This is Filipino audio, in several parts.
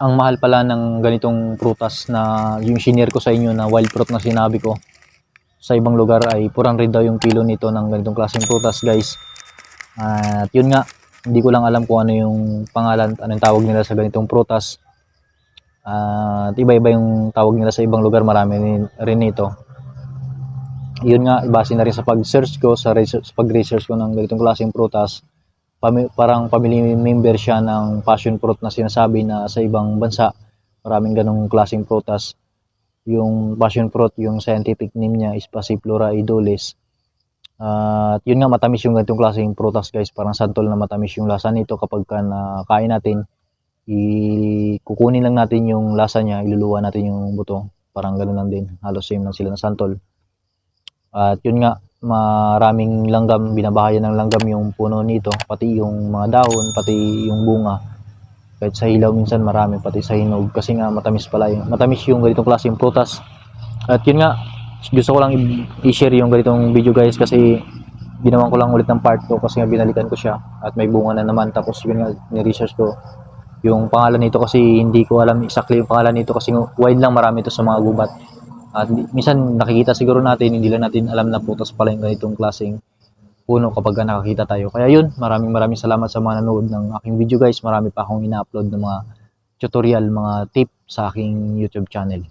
ang mahal pala ng ganitong prutas na yung senior ko sa inyo na wild fruit na sinabi ko sa ibang lugar ay 400 daw yung kilo nito ng ganitong klaseng prutas guys. At yun nga, hindi ko lang alam kung ano yung pangalan, anong tawag nila sa ganitong prutas. At iba-iba yung tawag nila sa ibang lugar, marami rin, rin ito. Yun nga, base na rin sa pag-search ko, sa, sa pag-research ko ng ganitong klaseng prutas, pami, parang family member siya ng passion fruit na sinasabi na sa ibang bansa, maraming ganong klaseng prutas. Yung passion fruit, yung scientific name niya is Passiflora idolis. At yun nga, matamis yung ganitong klaseng prutas guys. Parang santol na matamis yung lasa nito kapag ka nakain natin. Ikukunin lang natin yung lasa niya, iluluwa natin yung buto. Parang ganun lang din. Halos same lang sila ng santol. At yun nga, maraming langgam, binabahayan ng langgam yung puno nito. Pati yung mga dahon, pati yung bunga. Kahit sa hilaw minsan marami, pati sa hinog. Kasi nga matamis pala yung, matamis yung ganitong klaseng prutas. At yun nga, gusto ko lang i-share yung ganitong video guys kasi ginawan ko lang ulit ng part 2 kasi nga binalikan ko siya at may bunga na naman tapos yun nga ni-research ko yung pangalan nito kasi hindi ko alam exactly yung pangalan nito kasi wide lang marami ito sa mga gubat at minsan nakikita siguro natin hindi lang natin alam na putas pala yung ganitong klaseng puno kapag ka nakakita tayo. Kaya yun maraming maraming salamat sa mga nanood ng aking video guys. Marami pa akong ina-upload ng mga tutorial mga tip sa aking YouTube channel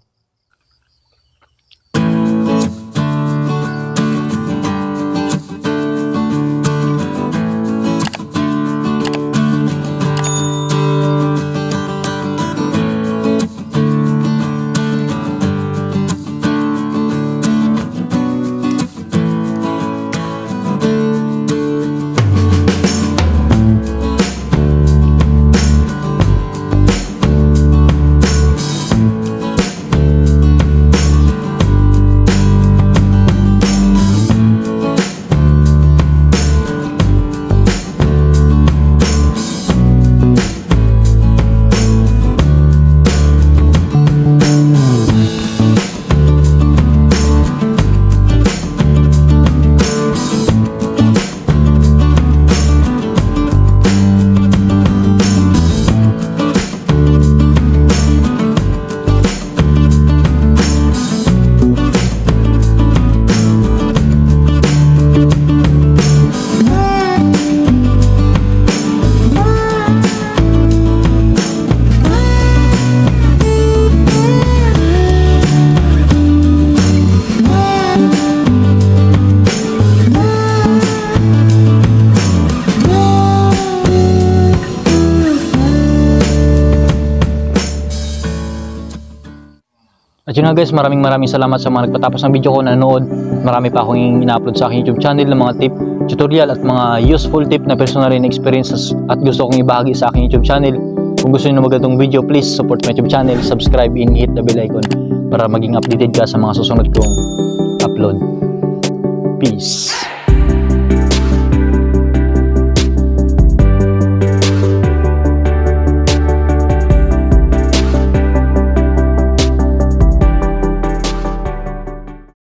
At yun nga guys, maraming maraming salamat sa mga nagpatapos ng video ko na nanood. Marami pa akong in-upload sa aking YouTube channel ng mga tip, tutorial at mga useful tip na personal rin experiences at gusto kong ibahagi sa aking YouTube channel. Kung gusto niyo ng magandang video, please support my YouTube channel, subscribe and hit the bell icon para maging updated ka sa mga susunod kong upload. Peace!